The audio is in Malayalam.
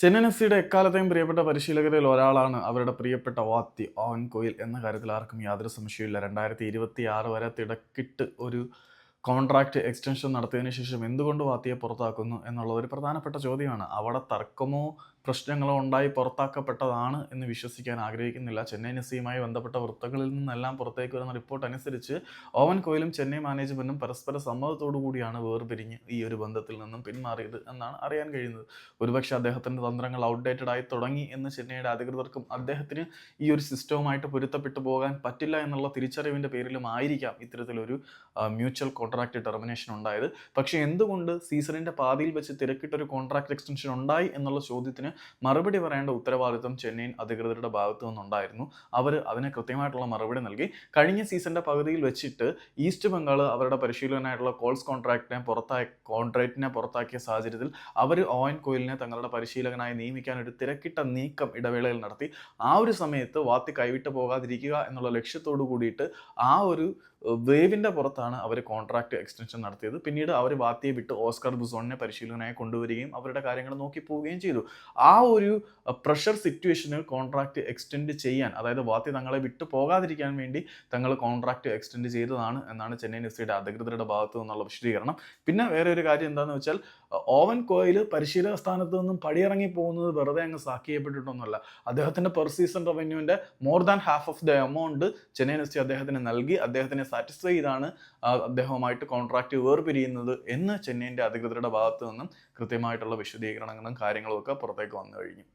ചെന്നൈ എഫ് സിയുടെ എക്കാലത്തെയും പ്രിയപ്പെട്ട പരിശീലകരിൽ ഒരാളാണ് അവരുടെ പ്രിയപ്പെട്ട വാത്തി ഓൻ കോയിൽ എന്ന കാര്യത്തിൽ ആർക്കും യാതൊരു സംശയമില്ല രണ്ടായിരത്തി ഇരുപത്തി ആറ് വരെ തിടക്കിട്ട് ഒരു കോൺട്രാക്റ്റ് എക്സ്റ്റൻഷൻ നടത്തിയതിന് ശേഷം എന്തുകൊണ്ട് വാത്തിയെ പുറത്താക്കുന്നു എന്നുള്ളത് ഒരു പ്രധാനപ്പെട്ട ചോദ്യമാണ്. അവിടെ തർക്കമോ പ്രശ്നങ്ങളോ ഉണ്ടായി പുറത്താക്കപ്പെട്ടതാണ് എന്ന് വിശ്വസിക്കാൻ ആഗ്രഹിക്കുന്നില്ല. ചെന്നൈ നസിയുമായി ബന്ധപ്പെട്ട വൃത്തങ്ങളിൽ നിന്നെല്ലാം പുറത്തേക്ക് വരുന്ന റിപ്പോർട്ട് അനുസരിച്ച് ഓവൻ കോയിലും ചെന്നൈ മാനേജ്മെന്റും പരസ്പര സമ്മതത്തോടു കൂടിയാണ് വേർപിരിഞ്ഞ് ഈ ഒരു ബന്ധത്തിൽ നിന്നും പിന്മാറിയത് എന്നാണ് അറിയാൻ കഴിയുന്നത്. ഒരുപക്ഷെ അദ്ദേഹത്തിന്റെ തന്ത്രങ്ങൾ ഔട്ട്ഡേറ്റഡ് ആയി തുടങ്ങി എന്ന് ചെന്നൈയുടെ അധികൃതർക്കും അദ്ദേഹത്തിന് ഈ ഒരു സിസ്റ്റവുമായിട്ട് പൊരുത്തപ്പെട്ടു പോകാൻ പറ്റില്ല എന്നുള്ള തിരിച്ചറിവിന്റെ പേരിലും ആയിരിക്കാം ഇത്തരത്തിലൊരു മ്യൂച്വൽ കോൺട്രാക്ട് ടെർമിനേഷൻ ഉണ്ടായത്. പക്ഷേ എന്തുകൊണ്ട് സീസണിന്റെ പാതിയിൽ വെച്ച് തിരക്കിട്ടൊരു കോൺട്രാക്ട് എക്സ്റ്റൻഷൻ ഉണ്ടായി എന്നുള്ള ചോദ്യത്തിന് മറുപടി പറയേണ്ട ഉത്തരവാദിത്വം ചെന്നൈയിൻ അധികൃതരുടെ ഭാഗത്തു നിന്നുണ്ടായിരുന്നു. അവർ അതിന് കൃത്യമായിട്ടുള്ള മറുപടി നൽകി. കഴിഞ്ഞ സീസണിന്റെ പകുതിയിൽ വെച്ചിട്ട് ഈസ്റ്റ് ബംഗാൾ അവരുടെ പരിശീലകനായിട്ടുള്ള കോൾസ് കോൺട്രാക്റ്റിനെ പുറത്താക്കി കോൺട്രാക്റ്റിനെ പുറത്താക്കിയ സാഹചര്യത്തിൽ അവർ ഓൻ കോയിലിനെ തങ്ങളുടെ പരിശീലകനായി നിയമിക്കാൻ ഒരു തിരക്കിട്ട നീക്കം ഇടവേളയിൽ നടത്തി. ആ ഒരു സമയത്ത് വാത്തി കൈവിട്ട് പോകാതിരിക്കുക എന്നുള്ള ലക്ഷ്യത്തോടു കൂടിയിട്ട് ആ ഒരു വേവിന്റെ പുറത്താണ് അവർ കോൺട്രാക്ട് എക്സ്റ്റൻഷൻ നടത്തിയത്. പിന്നീട് അവർ വാത്തിയെ വിട്ട് ഓസ്കർ ബുസോണിനെ പരിശീലകനായി കൊണ്ടുവരികയും അവരുടെ കാര്യങ്ങൾ നോക്കി പോവുകയും ചെയ്തു. ആ ഒരു പ്രഷർ സിറ്റുവേഷനിൽ കോൺട്രാക്ട് എക്സ്റ്റെൻഡ് ചെയ്യാൻ അതായത് വാത്തി തങ്ങളെ വിട്ടു പോകാതിരിക്കാൻ വേണ്ടി തങ്ങൾ കോൺട്രാക്ട് എക്സ്റ്റെൻഡ് ചെയ്തതാണ് എന്നാണ് ചെന്നൈ എഫ് അധികൃതരുടെ ഭാഗത്തു നിന്നുള്ള വിശദീകരണം. പിന്നെ വേറെ ഒരു കാര്യം എന്താണെന്ന് വെച്ചാൽ ഓവൻ കോയിൽ പരിശീലക സ്ഥാനത്ത് നിന്നും പടിയിറങ്ങി പോകുന്നത് വെറുതെ അങ്ങ് സാക്ക് അദ്ദേഹത്തിന്റെ per season റവന്യൂവിന്റെ more than half of the amount Chennai F അദ്ദേഹത്തിന് നൽകി. അദ്ദേഹത്തിനെ സാറ്റിസ്ഫൈ ചെയ്താണ് അദ്ദേഹവുമായിട്ട് കോൺട്രാക്ട് വേർപിരിയുന്നത് എന്ന് ചെന്നൈയിന്റെ അധികൃതരുടെ ഭാഗത്തു നിന്നും കൃത്യമായിട്ടുള്ള വിശദീകരണങ്ങളും കാര്യങ്ങളും ഒക്കെ പുറത്തേക്ക് വന്നു കഴിഞ്ഞു.